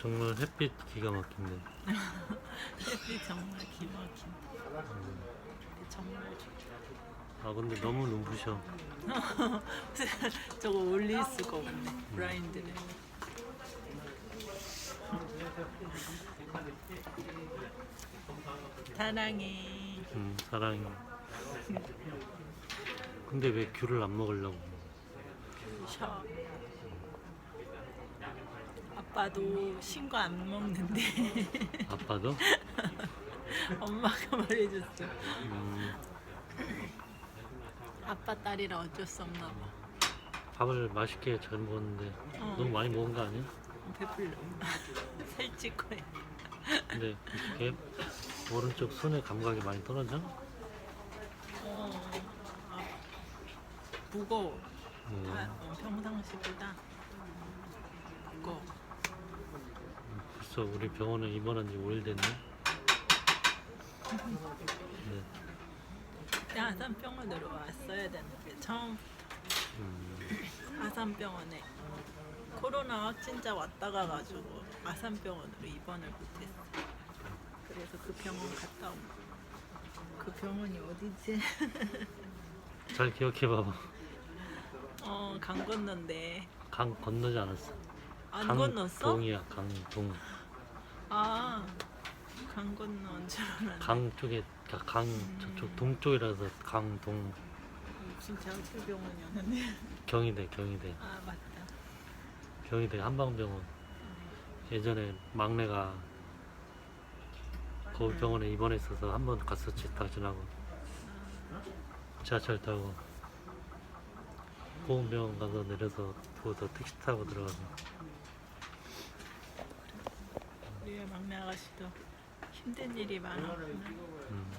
정말 햇빛 기가 막힌데. 햇빛 정말 기막힌다. 정말 좋다. 아 근데 너무 눈부셔. 저거 올릴 수가 없네. 블라인드를. 사랑해. 음 사랑해. 근데 왜 귤을 안 먹으려고? 셔. 아빠도 신거 안 먹는데 아빠도? 엄마가 말해줬어. 음, 아빠 딸이라 어쩔 수 없나 봐. 밥을 맛있게 잘 먹었는데 어. 너무 많이 먹은 거 아니야? 배불러. 살찔 거야. 근데 이렇게 오른쪽 손의 감각이 많이 떨어져? 어, 아, 무거워. 음, 아, 어, 평상시보다 무거워. 벌써 우리 병원에 입원한 지 5일 됐네. 네, 그때 아산병원으로 왔어야 되는데 처음 음, 아산병원에 코로나 확진자 왔다 가가지고 아산병원으로 입원을 못했어. 그래서 그 병원 갔다 온 거. 그 병원이 어디지? 잘 기억해봐봐. 어, 강 건넌데 강 건너지 않았어. 안 건넜어? 강동이야, 강동. 아, 강 건넌 줄 알았네. 강 쪽에, 그러니까 강 저쪽 동쪽이라서 강동. 진짜 그 병원이었는데. 경희대, 경희대. 아 맞다. 경희대 한방병원. 예전에 막내가 거기 병원에 입원했어서 한 번 갔었지, 당신하고. 지하철 타고. 보험병원 가서 내려서 또 택시 타고 들어가서. 우리 막내 아가씨도 힘든 일이 많았구나. 음.